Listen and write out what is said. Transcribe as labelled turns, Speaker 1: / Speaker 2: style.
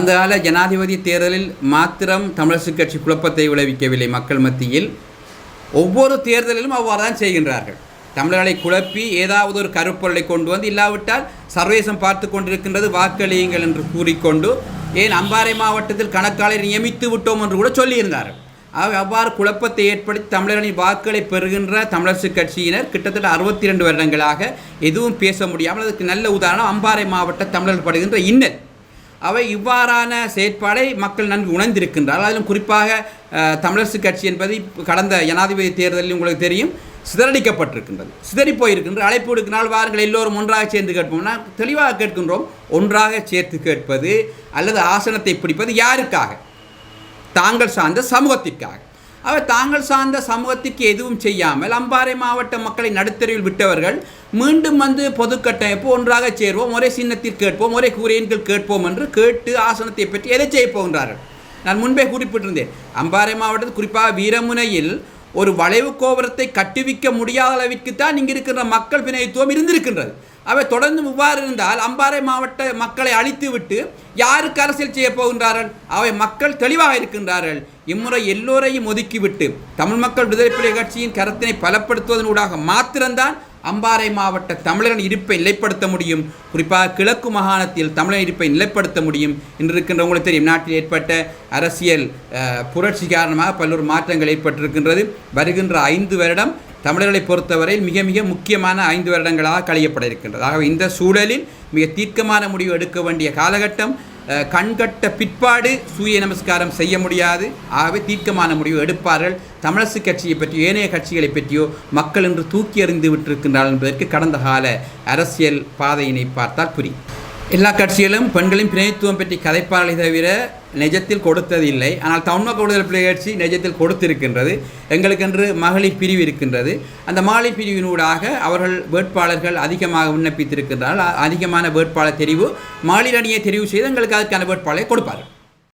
Speaker 1: அந்த கால ஜனாதிபதி தேர்தலில் மாத்திரம் தமிழரசு கட்சி குழப்பத்தை விளைவிக்கவில்லை மக்கள் மத்தியில். ஒவ்வொரு தேர்தலிலும் அவ்வாறு தான் செய்கின்றார்கள். தமிழர்களை குழப்பி ஏதாவது ஒரு கருப்பொருளை கொண்டு வந்து இல்லாவிட்டால் சர்வேசம் பார்த்து கொண்டிருக்கின்றது வாக்களியுங்கள் என்று கூறிக்கொண்டு ஏன் அம்பாறை மாவட்டத்தில் கணக்காளரை நியமித்து விட்டோம் என்று கூட சொல்லியிருந்தார்கள். ஆக அவ்வாறு குழப்பத்தை ஏற்படுத்தி தமிழர்களின் வாக்குகளை பெறுகின்ற தமிழரசு கட்சியினர் கிட்டத்தட்ட அறுபத்தி ரெண்டு வருடங்களாக எதுவும் பேச முடியாமல் அதுக்கு நல்ல உதாரணம் அம்பாறை மாவட்ட தமிழர்கள் படுகின்ற இன்னல். அவை இவ்வாறான செயற்பாடை மக்கள் நன்கு உணர்ந்திருக்கின்றார் அதிலும் குறிப்பாக தமிழரசு கட்சி என்பது கடந்த ஜனாதிபதி தேர்தலில் உங்களுக்கு தெரியும் சிதறடிக்கப்பட்டிருக்கின்றது. சிதறி போயிருக்கின்ற அழைப்பு விடுக்கினால் வாருங்கள் எல்லோரும் ஒன்றாக சேர்ந்து கேட்போம்னா தெளிவாக கேட்கின்றோம் ஒன்றாக சேர்த்து கேட்பது அல்லது ஆசனத்தை பிடிப்பது யாருக்காக? தாங்கள் சார்ந்த சமூகத்திற்காக. அவர் தாங்கள் சார்ந்த சமூகத்திற்கு எதுவும் செய்யாமல் அம்பாறை மாவட்ட மக்களை நடுத்தருவில் விட்டவர்கள் மீண்டும் வந்து பொது கட்டமைப்பு ஒன்றாக சேர்வோம் ஒரே சின்னத்தில் கேட்போம் ஒரே கூரையின்கள் கேட்போம் என்று கேட்டு ஆசனத்தை பற்றி எதை செய்ய போகின்றார்கள்? நான் முன்பே குறிப்பிட்டிருந்தேன். அம்பாறை மாவட்டத்தில் குறிப்பாக வீரமுனையில் ஒரு வளைவு கோபுரத்தை கட்டுவிக்க முடியாத அளவிற்கு தான் இங்கு இருக்கின்ற மக்கள் பிணையத்துவம் இருந்திருக்கின்றது. அவை தொடர்ந்து இவ்வாறு இருந்தால் அம்பாறை மாவட்ட மக்களை அழித்துவிட்டு யாருக்கு அரசியல் செய்ய போகின்றார்கள்? அவை மக்கள் தெளிவாக இருக்கின்றார்கள். இம்முறை எல்லோரையும் ஒதுக்கிவிட்டு தமிழ் மக்கள் விடுதலை புலி கட்சியின் கருத்தினை பலப்படுத்துவதனூடாக மாத்திரம்தான் அம்பாறை மாவட்ட தமிழரின் இருப்பை நிலைப்படுத்த முடியும். குறிப்பாக கிழக்கு மாகாணத்தில் தமிழர் இருப்பை நிலைப்படுத்த முடியும். என்று இருக்கின்ற உங்களுக்கு தெரியும் நாட்டில் ஏற்பட்ட அரசியல் புரட்சி காரணமாக பல்வேறு மாற்றங்கள் ஏற்பட்டிருக்கின்றது. வருகின்ற ஐந்து வருடம் தமிழர்களை பொறுத்தவரையில் மிக மிக முக்கியமான ஐந்து வருடங்களாக கழியப்பட இருக்கின்றது. ஆகவே இந்த சூழலில் மிக தீர்க்கமான முடிவு எடுக்க வேண்டிய காலகட்டம் கண்கட்ட பிற்பாடு சூரிய நமஸ்காரம் செய்ய முடியாது. ஆகவே தீர்க்கமான முடிவு எடுப்பார்கள். தமிழரசு கட்சியை பற்றியோ ஏனைய கட்சிகளை பற்றியோ மக்கள் இன்று தூக்கி எறிந்து விட்டிருக்கின்றார்கள் என்பதற்கு கடந்த கால அரசியல் பாதையினை பார்த்தால் புரியும். எல்லா கட்சிகளும் பெண்களின் பிரதித்துவம் பற்றி கதைப்பார்களை தவிர நிஜத்தில் கொடுத்ததில்லை ஆனால் தமிழ் விடுதலை புலிகள் கட்சி நிஜத்தில் கொடுத்திருக்கின்றது. எங்களுக்கென்று மகளிர் பிரிவு இருக்கின்றது. அந்த மகளிர் பிரிவினூடாக அவர்கள் வேட்பாளர்கள் அதிகமாக விண்ணப்பித்திருக்கின்றால் அதிகமான வேட்பாளர் தெரிவு மகளிர் அணியை தெரிவு செய்து எங்களுக்கு அதுக்கான வேட்பாளரை கொடுப்பார்கள்.